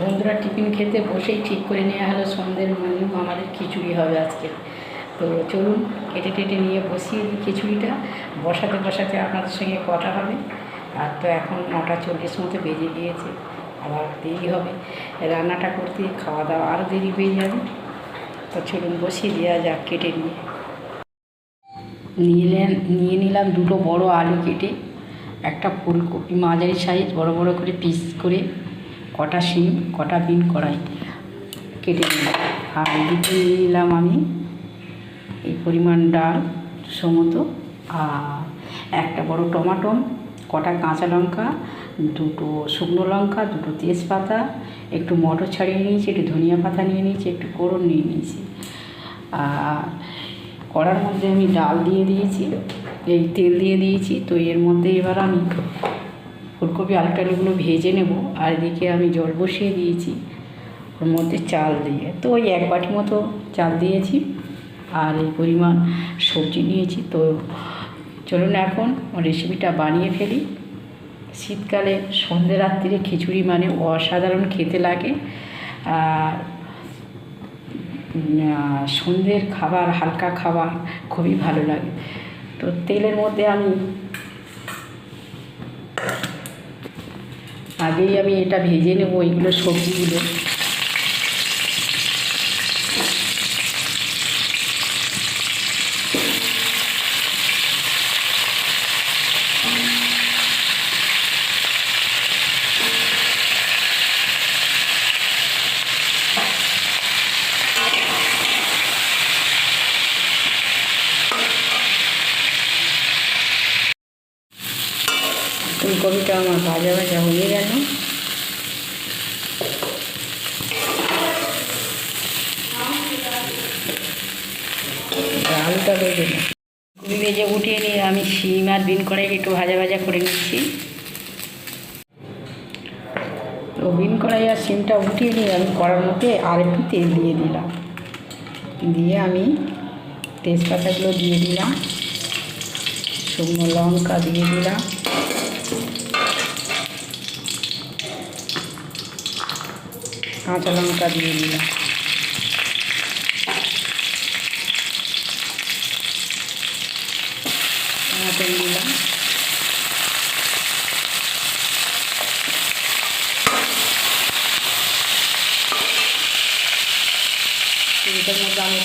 বন্ধুরা টিফিন খেতে বসেই ঠিক করে নেওয়া হলো, সন্ধ্যের মেনু আমাদের খিচুড়ি হবে আজকে। তো চলুন, কেটে টেটে নিয়ে বসিয়ে দিই খিচুড়িটা। বসাতে বসাতে আপনাদের সঙ্গে কটা হবে। আর তো এখন নটা চল্লিশ মতো বেজে গিয়েছে, আবার দেরি হবে। রান্নাটা করতে খাওয়া দাওয়া আরও দেরি হয়ে যাবে। তো চলুন বসিয়ে দেওয়া যাক কেটে নিয়ে। নিলেন নিয়ে নিলাম দুটো বড় আলু কেটে, একটা ফুলকপি, মাঝারি সাইজ বড় বড় করে পিস করে কটা শিম কটা বিন কড়াই কেটে নিলাম। আর এদিকে নিয়ে নিলাম আমি। এই পরিমাণ ডাল সমতো আর একটা বড় টমাটো, কটা কাঁচা লঙ্কা, দুটো শুকনো লঙ্কা, দুটো তেজপাতা, একটু মটর ছাড়িয়ে নিয়েছি, একটু ধনিয়া পাতা নিয়ে নিয়েছি, একটু কোড়ন নিয়ে নিয়েছি। আর কড়ার মধ্যে আমি ডাল দিয়ে দিয়েছি। এই তেল দিয়ে দিয়েছি। তো এর মধ্যে এবার আমি ফুলকপি আলু টালুগুলো ভেজে নেব আর এদিকে আমি জল বসিয়ে দিয়েছি, ওর মধ্যে চাল দিয়ে। তো ওই এক বাটি মতো চাল দিয়েছি আর এই পরিমাণ সবজি নিয়েছি। তো চলুন এখন রেসিপিটা বানিয়ে ফেলি। শীতকালে সন্ধে রাত্রিরে খিচুড়ি মানে অসাধারণ খেতে লাগে। আর সন্ধ্যের খাবার, হালকা খাবার খুবই ভালো লাগে। তো তেলের মধ্যে আমি আগেই আমি এটা ভেজে নেব এইগুলো সবজিগুলো। ফুলকপিটা আমার ভাজা ভাজা হয়ে গেল। ডালটা ভেজে ফুলকপি ভেজে উঠিয়ে নিয়ে আমি শিম আর বিন কড়াই একটু ভাজা ভাজা করে নিচ্ছি। তো বিন কড়াই আর সিমটা উঠিয়ে নিয়ে আমি কড়ার মধ্যে আর একটু তেল দিয়ে দিলাম। দিয়ে আমি তেজপাতাগুলো দিয়ে দিলাম। শুকনো লঙ্কা দিয়ে দিলাম। কাঁচা লঙ্কা দিয়ে দিলাম। টমাটো দিলাম। এটার মধ্যে আমি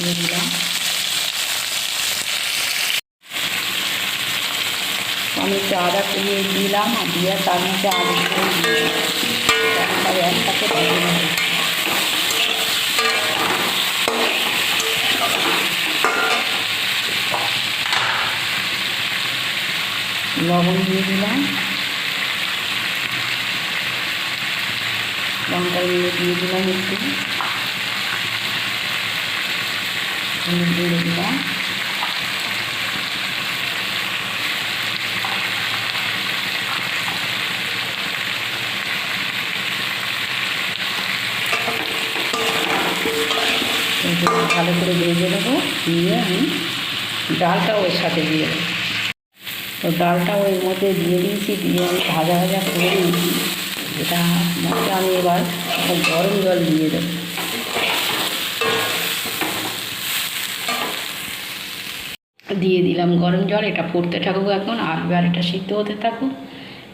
দিয়ে দিলাম। আমি একটু আদা কুড়িয়ে দিলাম আর দিয়ে তার মধ্যে আলু একসাথে লবণ দিয়ে দিলাম। লঙ্কা দিয়ে দিয়ে দিলাম একটু। হলুদ দিয়ে দিলাম। ভালো করে ভেজে নেব। দিয়ে আমি ডালটা ওর সাথে দিয়ে দেবো। তো ডালটা ওর মধ্যে দিয়ে দিয়েছি, দিয়ে আমি ভাজা ভাজা করে নিয়েছি। এটা মধ্যে আমি এবার গরম জল দিয়ে দেবো। দিয়ে দিলাম গরম জল, এটা ফুটতে থাকুক এখন, আর এবার এটা সিদ্ধ হতে থাকুক।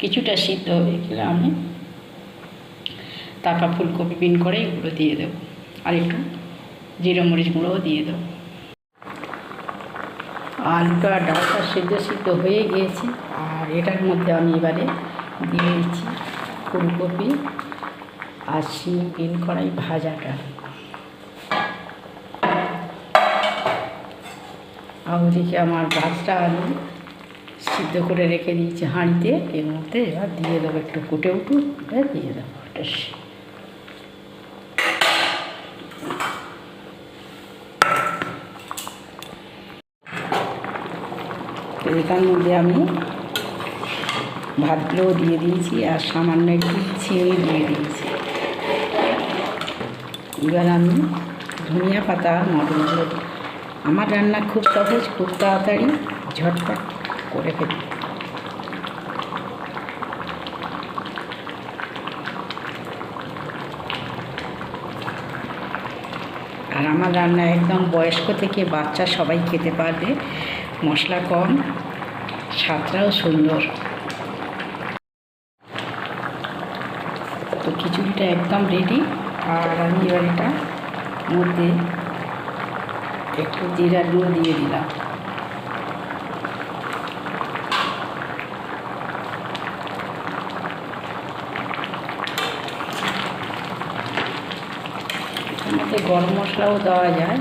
কিছুটা সিদ্ধ হয়ে গেলে আমি তারপর ফুলকপি বিন করে এগুলো দিয়ে দেবো। আর একটু জিরে মরিচ গুঁড়োও দিয়ে দেবো। আলুটা ডালটা সিদ্ধ সিদ্ধ হয়ে গিয়েছে, আর এটার মধ্যে আমি এবারে দিয়ে দিচ্ছি ফুলকপি আর শিম বিন কড়াই ভাজাটা। ওদিকে আমার গাছটা আলু সিদ্ধ করে রেখে দিয়েছি হাঁড়িতে, এর মধ্যে এবার দিয়ে দেবো একটু ফুটে উঠুক দিয়ে দেবো একটা এটার মধ্যে আমি ভাতগুলোও দিয়ে দিয়েছি আর সামান্য একটু চিনি দিয়ে দিয়েছি। এবার আমি ধনিয়া পাতা মটরগুলো দিই। আমার রান্না খুব সহজ, খুব তাড়াতাড়ি, ঝটপট করে ফেলি আর আমার রান্না একদম বয়স্ক থেকে বাচ্চা সবাই খেতে পারবে। মশলা কম, স্বাদটাও সুন্দর। তো খিচুড়িটা একদম রেডি আর আমি এবার এটা মধ্যে একটু জিরা গুঁড়ো দিয়ে দিলাম। গরম মশলাও দেওয়া যায়।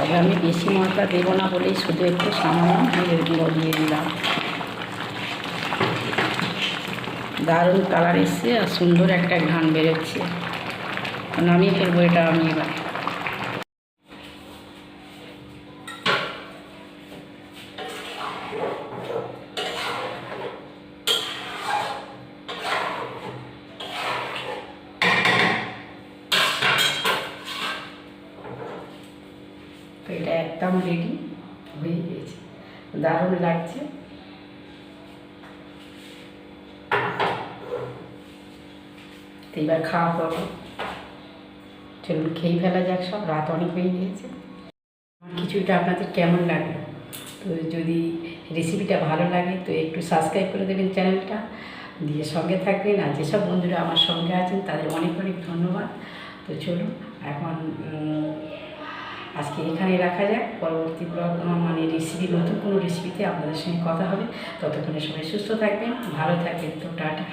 তবে আমি বেশি মশলা দেবো না বলেই শুধু একটু সামান্য জিরের গুঁড়ো দিয়ে দিলাম। দারুণ কালার এসছে আর সুন্দর একটা ঘ্রাণ বেরোচ্ছে। নামিয়ে ফেলব এটা আমি এবার। দারুণ লাগছে। এবার খাওয়া করব চলুন খেয়ে ফেলা যাক সব, রাত অনেক হয়ে গিয়েছে। আমার খিচুড়িটা আপনাদের কেমন লাগল? তো যদি রেসিপিটা ভালো লাগে, তো একটু সাবস্ক্রাইব করে দেবেন চ্যানেলটা দিয়ে সঙ্গে থাকবেন। আর যেসব বন্ধুরা আমার সঙ্গে আছেন, তাদের অনেক অনেক ধন্যবাদ। তো চলুন, এখন আজকে এখানে রাখা যাক। পরবর্তী ব্লগ মানে রেসিপি নতুন কোনো রেসিপিতে আপনাদের সঙ্গে কথা হবে। ততক্ষণে সবাই সুস্থ থাকবেন, ভালো থাকবেন। তো টাটা।